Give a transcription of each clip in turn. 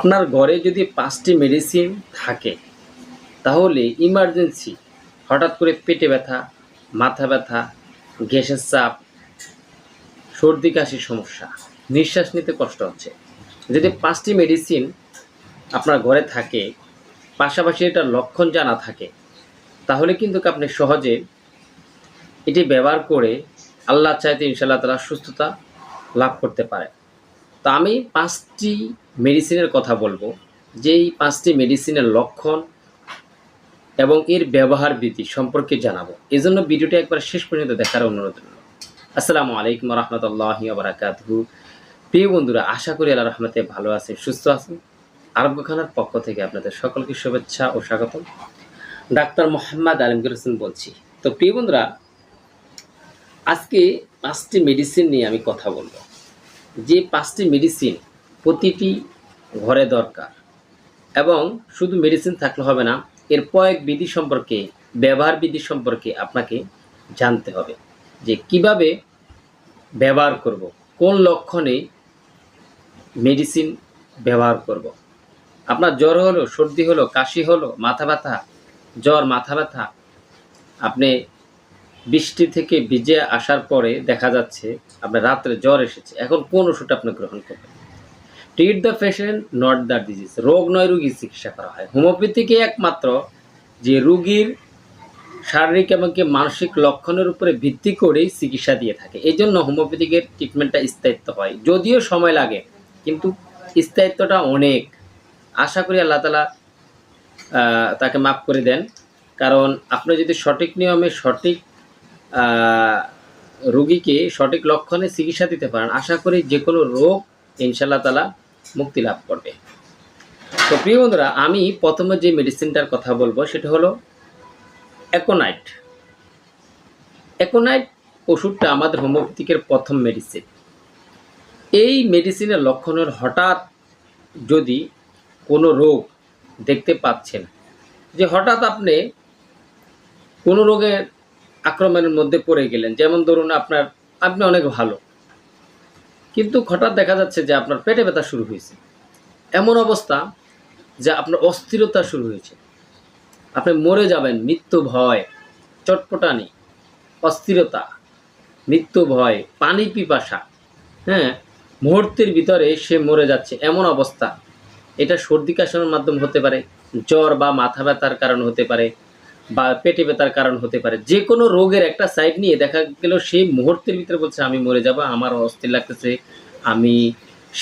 আপনার ঘরে যদি পাঁচটি মেডিসিন থাকে, তাহলে ইমার্জেন্সি হঠাৎ করে পেটে ব্যথা, মাথা ব্যথা, গ্যাসের চাপ, সর্দি কাশির সমস্যা, নিঃশ্বাস নিতে কষ্ট হচ্ছে। যদি পাঁচটি মেডিসিন আপনার ঘরে থাকে, পাশাপাশি এটার লক্ষণ জানা থাকে, তাহলে কিন্তু আপনি সহজে এটি ব্যবহার করে আল্লাহ চাইতে ইনশাল্লাহ তালা সুস্থতা লাভ করতে পারে তো আমি পাঁচটি মেডিসিনের কথা বলব, যেই পাঁচটি মেডিসিনের লক্ষণ এবং এর ব্যবহার বিধি সম্পর্কে জানাব। এই জন্য ভিডিওটি একবার শেষ পর্যন্ত দেখার অনুরোধ রইল। আসসালামু আলাইকুম রহমতুল্লাহি বারাকাতহু। প্রিয় বন্ধুরা, আশা করি আল্লাহ রহমতে ভালো আছেন, সুস্থ আছেন। আরোগ্য খানার পক্ষ থেকে আপনাদের সকলকে শুভেচ্ছা ও স্বাগতম। ডাক্তার মোহাম্মদ আলমগীর হোসেন বলছি। তো প্রিয় বন্ধুরা, আজকে পাঁচটি মেডিসিন নিয়ে আমি কথা বলব। যে পাঁচটি মেডিসিন প্রতিটি ঘরে দরকার এবং শুধু মেডিসিন থাকলে হবে না, এর প্রয়োগ বিধি সম্পর্কে, ব্যবহার বিধি সম্পর্কে আপনাকে জানতে হবে যে কীভাবে ব্যবহার করব, কোন লক্ষণে মেডিসিন ব্যবহার করব। আপনার জ্বর হলো, সর্দি হলো, কাশি হলো, মাথা ব্যথা, জ্বর, মাথা ব্যথা, আপনি বৃষ্টি থেকে ভিজে আসার পরে দেখা যাচ্ছে আপনার রাত্রে জ্বর এসেছে। এখন কোন ওষুধ আপনি গ্রহণ করবেন? Treat the patient not the disease রোগ নয়, রুগীর চিকিৎসা করা হয়। হোমিওপ্যাথিকে একমাত্র যে রুগীর শারীরিক এবং মানসিক লক্ষণের উপরে ভিত্তি করেই চিকিৎসা দিয়ে থাকে। এই জন্য হোমিওপ্যাথিকের ট্রিটমেন্টটা স্থায়িত্ব হয়। যদিও সময় লাগে, কিন্তু স্থায়িত্বটা অনেক। আশা করি আল্লাহ তালা তাকে মাফ করে দেন। কারণ আপনি যদি সঠিক নিয়মে সঠিক রোগীকে সঠিক লক্ষণে চিকিৎসা দিতে পারেন। আশা করি যে কোনো রোগ ইনশাল্লাহ তালা মুক্তি লাভ করবে। তো প্রিয় বন্ধুরা, আমি প্রথমে যে মেডিসিনটার কথা বলব, সেটা হলো অ্যাকোনাইট অ্যাকোনাইট ওষুধটা আমাদের হোমিওপ্যাথিকের প্রথম মেডিসিন এই মেডিসিনের লক্ষণের হঠাৎ যদি কোনো রোগ দেখতে পাচ্ছেন, যে হঠাৎ আপনি কোনো রোগের আক্রমণের মধ্যে পড়ে গেলেন। যেমন ধরুন আপনার, আপনি অনেক ভালো। কিন্তু হঠাৎ দেখা যাচ্ছে যে আপনার পেটে ব্যথা শুরু হয়েছে। এমন অবস্থা যে আপনার অস্থিরতা শুরু হয়েছে। আপনি মরে যাবেন, মৃত্যু ভয়, চটপটানি, অস্থিরতা, মৃত্যু ভয়, পানি পিপাসা হ্যাঁ? মুহূর্তের ভিতরে সে মরে যাচ্ছে, এমন অবস্থা। এটা সর্দি কাশনের মাধ্যমে হতে পারে, জ্বর বা মাথা ব্যথার কারণ হতে পারে বা পেটে ব্যথার কারণ হতে পারে। যে কোনো রোগের একটা সাইড নিয়ে দেখা গেল সেই মুহূর্তের ভিতরে বলছে, আমি মরে যাব, আমার অস্থির লাগতেছে, আমি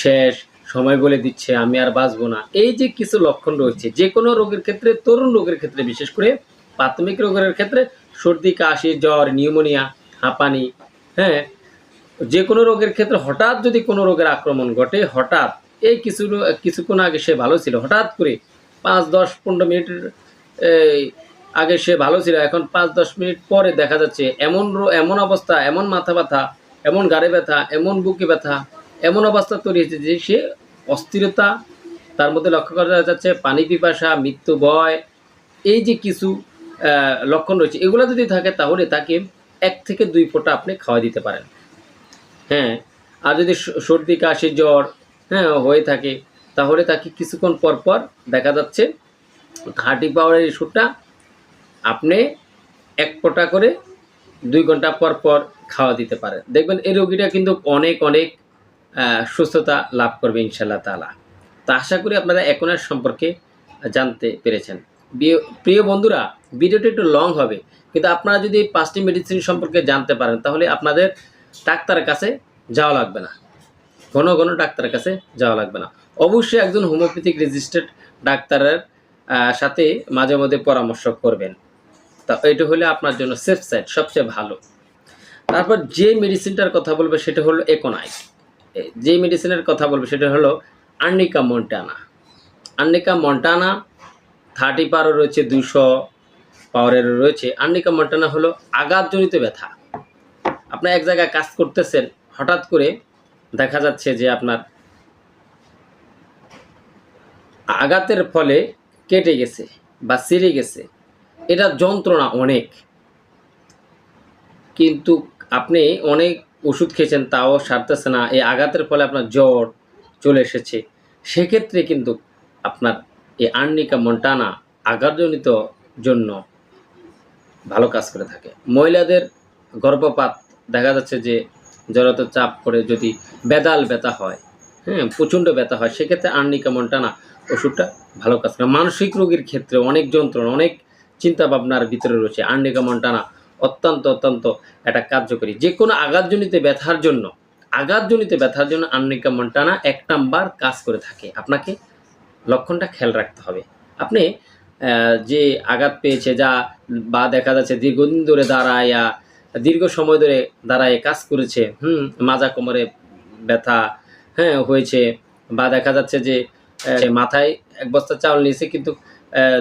শেষ, সময় বলে দিচ্ছে, আমি আর বাঁচবো না। এই যে কিছু লক্ষণ রয়েছে যে কোনো রোগের ক্ষেত্রে, তরুণ রোগের ক্ষেত্রে, বিশেষ করে প্রাথমিক রোগের ক্ষেত্রে, সর্দি, কাশি, জ্বর, নিউমোনিয়া, হাঁপানি হ্যাঁ যে কোনো রোগের ক্ষেত্রে হঠাৎ যদি কোনো রোগের আক্রমণ ঘটে, হঠাৎ এই কিছু কিছুক্ষণ আগে সে ভালো ছিল, হঠাৎ করে পাঁচ, দশ, পনেরো মিনিটের আগে সে ভালো ছিল, এখন পাঁচ দশ মিনিট পরে দেখা যাচ্ছে এমন এমন অবস্থা, এমন মাথা ব্যথা, এমন গাড়ে ব্যথা, এমন বুকে ব্যথা, এমন অবস্থা তৈরি হয়েছে যে সে অস্থিরতা তার মধ্যে লক্ষ্য করা যাচ্ছে পানি পিপাসা, মৃত্যু ভয়, এই যে কিছু লক্ষণ রয়েছে, এগুলো যদি থাকে তাহলে তাকে এক থেকে দুই ফোঁটা আপনি খাওয়া দিতে পারেন। হ্যাঁ আর যদি সর্দি, কাশি, জ্বর হ্যাঁ হয়ে থাকে, তাহলে তাকে কিছুক্ষণ পর পর দেখা যাচ্ছে হার্টি পাওয়ারের ওষুধটা আপনি এক ফোঁটা করে দুই ঘণ্টা পর পর খাওয়া দিতে পারেন। দেখবেন এই রোগীটা কিন্তু অনেক অনেক সুস্থতা লাভ করবে ইনশাল্লাহ তালা তা আশা করি আপনারা এখনের সম্পর্কে জানতে পেরেছেন। প্রিয় বন্ধুরা, ভিডিওটা একটু লং হবে, কিন্তু আপনারা যদি পাঁচটি মেডিসিন সম্পর্কে জানতে পারেন, তাহলে আপনাদের ডাক্তারের কাছে যাওয়া লাগবে না। ঘন ঘন ডাক্তারের কাছে যাওয়া লাগবে না। অবশ্যই একজন হোমিওপ্যাথিক রেজিস্টার্ড ডাক্তারের সাথে মাঝে মধ্যে পরামর্শ করবেন। তা এটা হলে আপনার জন্য সেফ সাইড সবচেয়ে ভালো। তারপর যে মেডিসিনটার কথা বলবে সেটা হলো একোনাইট যে মেডিসিনের কথা বলবে সেটা হলো arnica montana arnica montana thirty পাওয়ারও রয়েছে দুশো পাওয়ারেরও রয়েছে। আর্নিকা মন্টানা হলো আঘাতজনিত ব্যথা। আপনার এক জায়গায় কাজ করতেছেন, হঠাৎ করে দেখা যাচ্ছে যে আপনার আঘাতের ফলে কেটে গেছে বা ছিঁড়ে গেছে। এটা যন্ত্রণা অনেক। কিন্তু আপনি অনেক ওষুধ খেয়েছেন, তাও সারতেছে না, এই আঘাতের ফলে আপনার জ্বর চলে এসেছে। সেক্ষেত্রে কিন্তু আপনার এই আর্নিকা মন্টানা আঘাতজনিত জন্য ভালো কাজ করে থাকে। মহিলাদের গর্ভপাত দেখা যাচ্ছে যে জড়ত চাপ করে যদি বেদাল ব্যথা হয় হ্যাঁ প্রচণ্ড ব্যথা হয়, সেক্ষেত্রে আর্নিকা মন্টানা ওষুধটা ভালো কাজ করে। মানসিক রোগীর ক্ষেত্রে অনেক যন্ত্রণা, অনেক চিন্তা ভাবনার ভিতরে রয়েছে। আর্নিকা মন্টানা অত্যন্ত অত্যন্ত একটা কার্যকরী। যে কোনো আঘাতজনিত ব্যথার জন্য, আঘাতজনিত ব্যথার জন্য আর্নিকা মন্টানা এক নাম্বার কাজ করে থাকে। আপনাকে লক্ষণটা খেয়াল রাখতে হবে। আপনি যে আঘাত পেয়েছে, যা বা দেখা যাচ্ছে দীর্ঘদিন ধরে দাঁড়ায়া দীর্ঘ সময় ধরে দাঁড়ায়, কাজ করেছে, হুম, মাজা কোমরে ব্যথা হ্যাঁ হয়েছে, বা দেখা যাচ্ছে যে মাথায় এক বস্তা চাউল নিয়েছে, কিন্তু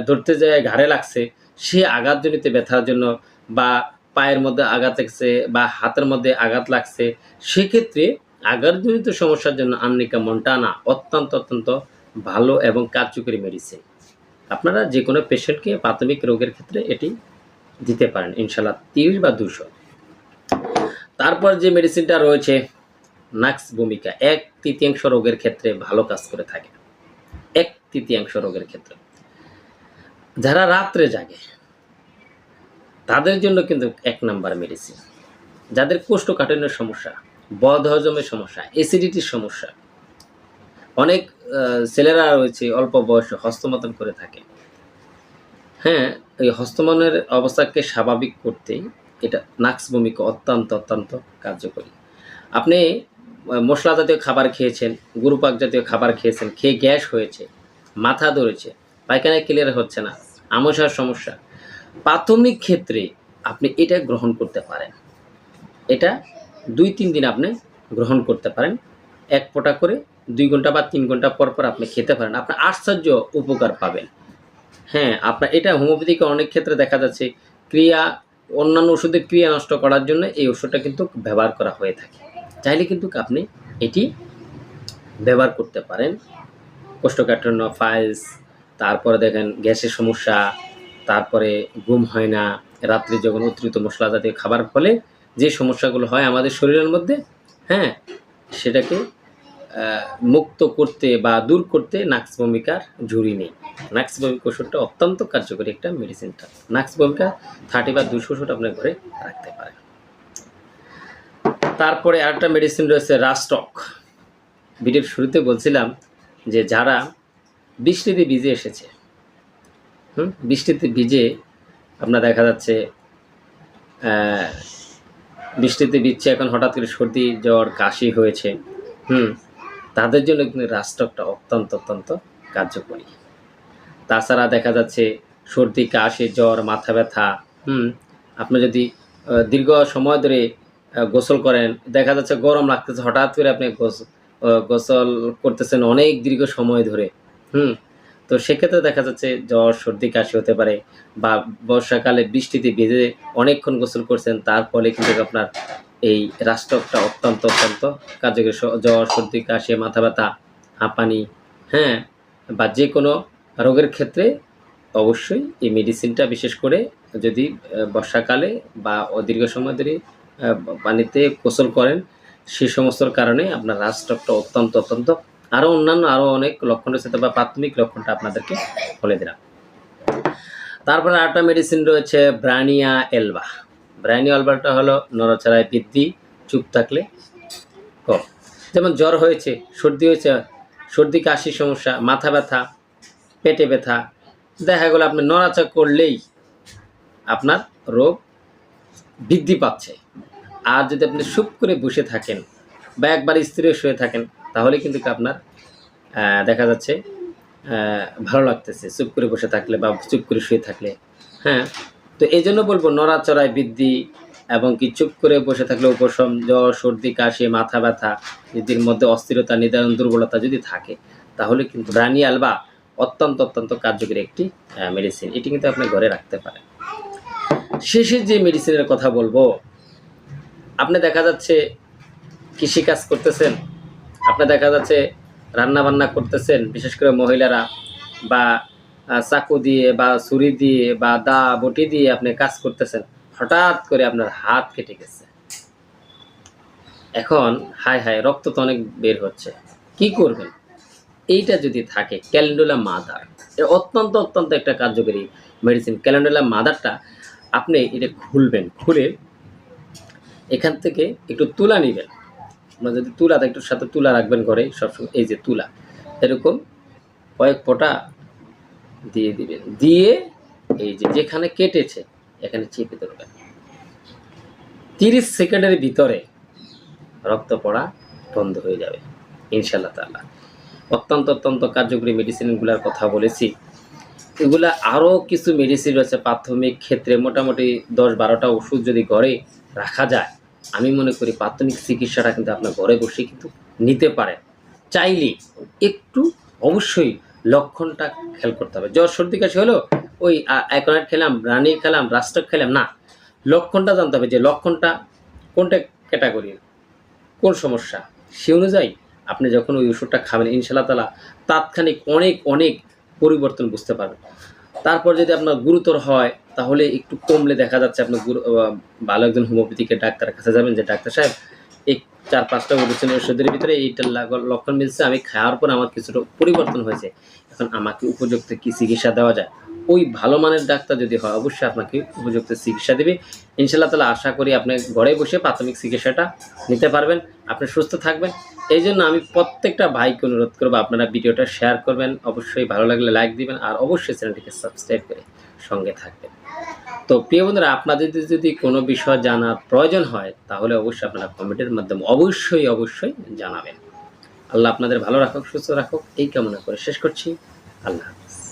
ধরতে যায়, ঘাড়ে লাগছে সে আঘাতজনিত ব্যথার জন্য বা পায়ের মধ্যে আঘাত লাগছে বা হাতের মধ্যে আঘাত লাগছে, সেক্ষেত্রে আঘাতজনিত সমস্যার জন্য আন্নিকা মন্টানা অত্যন্ত অত্যন্ত ভালো এবং কার্যকরী মেডিসিন আপনারা যে কোনো পেশেন্টকে প্রাথমিক রোগের ক্ষেত্রে এটি দিতে পারেন ইনশাল্লাহ তিরিশ বা দুশো। তারপর যে মেডিসিনটা রয়েছে, নাক্স ভূমিকা, এক তৃতীয়াংশ রোগের ক্ষেত্রে ভালো কাজ করে থাকে। এক তৃতীয়াংশ রোগের ক্ষেত্রে। যারা রাত্রে জাগে, তাদের জন্য কিন্তু এক নাম্বার মেডিসিন যাদের কোষ্ঠকাঠিন্যের সমস্যা, বদ হজমের সমস্যা অ্যাসিডিটির সমস্যা, অনেক ছেলেরা রয়েছে, অল্প বয়সে হস্তমতন করে থাকে। হ্যাঁ এই হস্তমনের অবস্থাকে স্বাভাবিক করতে এটা নাক্স ভূমিকা অত্যন্ত অত্যন্ত কার্যকরী। আপনি মশলা জাতীয় খাবার খেয়েছেন, গুরুপাক জাতীয় খাবার খেয়েছেন, খেয়ে গ্যাস হয়েছে, মাথা ধরেছে পায়খানা ক্লিয়ার হচ্ছে না আমসার সমস্যা। প্রাথমিক ক্ষেত্রে আপনি এটা গ্রহণ করতে পারেন। এটা দুই তিন দিন আপনি গ্রহণ করতে পারেন। এক ফোঁটা করে দুই ঘণ্টা বা তিন ঘণ্টা পর পর আপনি খেতে পারেন। আপনার আশ্চর্য উপকার পাবেন। হ্যাঁ আপনার এটা হোমিওপ্যাথিকে অনেক ক্ষেত্রে দেখা যাচ্ছে ক্রিয়া, অন্যান্য ওষুধের ক্রিয়া নষ্ট করার জন্য এই ওষুধটা কিন্তু ব্যবহার করা হয়ে থাকে। চাইলে কিন্তু আপনি এটি ব্যবহার করতে পারেন। কোষ্ঠকাঠিন্য, ফাইলস তারপরে দেখেন গ্যাসের সমস্যা, তারপরে ঘুম হয় না, রাত্রে যখন অতিরিক্ত মশলা জাতীয় খাবার ফলে যে সমস্যাগুলো হয় আমাদের শরীরের মধ্যে হ্যাঁ সেটাকে মুক্ত করতে বা দূর করতে নাক্স ভূমিকার ঝুড়ি নেই। নাক্স ভূমিকা ওষুধটা অত্যন্ত কার্যকরী একটা মেডিসিনটা নাক্স ভূমিকা থার্টি বা দুশো ওষুধ আপনার ঘরে রাখতে পারেন। তারপরে আরেকটা মেডিসিন রয়েছে রাস্টক ভিডিওর শুরুতে বলছিলাম যে যারা বৃষ্টিতে ভিজে এসেছে। হুম? বৃষ্টিতে ভিজে আপনার দেখা যাচ্ছে বৃষ্টিতে ভিজছে এখন হঠাৎ করে সর্দি, জ্বর, কাশি হয়েছে। হুম? তাদের জন্য কিন্তু রাষ্ট্রকটা অত্যন্ত অত্যন্ত কার্যকরী। তাছাড়া দেখা যাচ্ছে সর্দি, কাশি, জ্বর, মাথা ব্যথা, হুম? আপনি যদি দীর্ঘ সময় ধরে গোসল করেন, দেখা যাচ্ছে গরম লাগতেছে, হঠাৎ করে আপনি গোস- গোসল করতেছেন অনেক দীর্ঘ সময় ধরে। হুম, তো সেক্ষেত্রে দেখা যাচ্ছে জ্বর, সর্দি, কাশি হতে পারে বা বর্ষাকালে বৃষ্টিতে ভিজে অনেকক্ষণ গোসল করছেন, তার ফলে কিন্তু আপনার এই রাষ্ট্রকটা অত্যন্ত অত্যন্ত কার্যকরী। জ্বর, সর্দি, কাশি, মাথা ব্যথা, হাঁপানি হ্যাঁ বা যে কোনো রোগের ক্ষেত্রে অবশ্যই এই মেডিসিনটা বিশেষ করে যদি বর্ষাকালে বা দীর্ঘ সময় ধরে পানিতে গোসল করেন, সে সমস্ত কারণে আপনার রাষ্ট্রকটা অত্যন্ত অত্যন্ত আরও অন্যান্য আরও অনেক লক্ষণ রয়েছে, তবে প্রাথমিক লক্ষণটা আপনাদেরকে বলে দিলাম। তারপরে আরেকটা মেডিসিন রয়েছে ব্রানিয়া এলবা ব্রানিয়া এলবাটা হলো নড়াচড়ায় বৃদ্ধি, চুপ থাকলে কম। যেমন জ্বর হয়েছে, সর্দি হয়েছে, সর্দি কাশি সমস্যা, মাথা ব্যথা, পেটে ব্যথা, দেখা গেলো আপনি নড়াচড়া করলেই আপনার রোগ বৃদ্ধি পাচ্ছে। আর যদি আপনি চুপ করে বসে থাকেন বা একবার স্থির শুয়ে থাকেন তাহলে কিন্তু আপনার দেখা যাচ্ছে ভালো লাগতেছে চুপ করে বসে থাকলে বা চুপ করে শুয়ে থাকলে। হ্যাঁ তো এই জন্য বলব নড়াচড়ায় বৃদ্ধি এবং কি চুপ করে বসে থাকলে উপশম, জ্বর, সর্দি, কাশি, মাথা ব্যথা নিজের মধ্যে অস্থিরতা, নিদারণ দুর্বলতা যদি থাকে, তাহলে কিন্তু রানি আলবা অত্যন্ত অত্যন্ত কার্যকরী একটি মেডিসিন এটি কিন্তু আপনি ঘরে রাখতে পারেন। শেষে যে মেডিসিনের কথা বলব, আপনি দেখা যাচ্ছে কৃষিকাজ করতেছেন আপনি দেখা যাচ্ছে রান্না বান্না করতেছেন, বিশেষ করে মহিলারা, বা চাকু দিয়ে, বা, ছুরি দিয়ে, বা, দা, বটি দিয়ে আপনি কাজ করতেছেন, হঠাৎ করে আপনার হাত কেটে গেছে। এখন হাই হাই রক্ত তো অনেক বের হচ্ছে। কি করবেন? এইটা যদি থাকে, ক্যালেন্ডুলা মাদার এর অত্যন্ত অত্যন্ত একটা কার্যকরী মেডিসিন ক্যালেন্ডুলা মাদারটা আপনি এটা খুলবেন, খুলে এখান থেকে একটু তুলা নেবেন। আপনার যদি তুলা একটু সাথে তুলা রাখবেন ঘরে, সবসময় এই যে তুলা, এরকম কয়েক ফোঁটা দিয়ে দিবেন। দিয়ে এই যে যেখানে কেটেছে, এখানে চেপে ধরবেন। তিরিশ সেকেন্ডের ভিতরে রক্ত পড়া বন্ধ হয়ে যাবে ইনশাল্লাহ তাআলা। অত্যন্ত অত্যন্ত কার্যকরী মেডিসিনগুলোর কথা বলেছি। এগুলা আরও কিছু মেডিসিন রয়েছে প্রাথমিক ক্ষেত্রে মোটামুটি দশ বারোটা ওষুধ যদি ঘরে রাখা যায় আমি মনে করি প্রাথমিক চিকিৎসাটা কিন্তু আপনার ঘরে বসে কিন্তু নিতে পারেন চাইলে একটু অবশ্যই লক্ষণটা খেয়াল করতে হবে। জ্বর, সর্দি, কাশি হলো ওই একনাট খেলাম রানি খেলাম রাস্টক খেলাম, না। লক্ষণটা জানতে হবে যে লক্ষণটা কোনটা ক্যাটাগরি, কোন সমস্যা। সে অনুযায়ী আপনি যখন ওই ওষুধটা খাবেন ইনশাল্লাহ তালা তাৎক্ষণিক অনেক অনেক পরিবর্তন বুঝতে পারবেন। তারপর যদি আপনার গুরুতর হয় তাহলে একটু কমলে দেখা যাচ্ছে আপনার গুরু ভালো একজন হোমিওপ্যাথিকের ডাক্তারের কাছে যাবেন, যে ডাক্তার সাহেব, এই চার পাঁচটা মেডিসিন ওষুধের ভিতরে এইটার লক্ষণ মিলছে, আমি খাওয়ার পর আমার কিছুটা পরিবর্তন হয়েছে। এখন আমাকে উপযুক্ত কি চিকিৎসা দেওয়া যায়? ওই ভালো মানের ডাক্তার যদি হয়, অবশ্যই আপনাকে উপযুক্ত চিকিৎসা দেবে। ইনশাল্লাহ তালা আশা করি আপনি ঘরে বসে প্রাথমিক চিকিৎসাটা নিতে পারবেন, আপনি সুস্থ থাকবেন। এই জন্য আমি প্রত্যেকটা ভাইকে অনুরোধ করব, আপনারা ভিডিওটা শেয়ার করবেন। অবশ্যই ভালো লাগলে লাইক দিবেন, আর অবশ্যই চ্যানেলটিকে সাবস্ক্রাইব করে সঙ্গে থাকবেন। তো প্রিয় বন্ধুরা, আপনাদের যদি- কোনো বিষয় জানার প্রয়োজন হয়, তাহলে অবশ্যই আপনারা কমেন্টের মাধ্যমে অবশ্যই অবশ্যই জানাবেন। আল্লাহ আপনাদের ভালো রাখুক, সুস্থ রাখুক। এই কামনা করে শেষ করছি। আল্লাহ হাফিজ।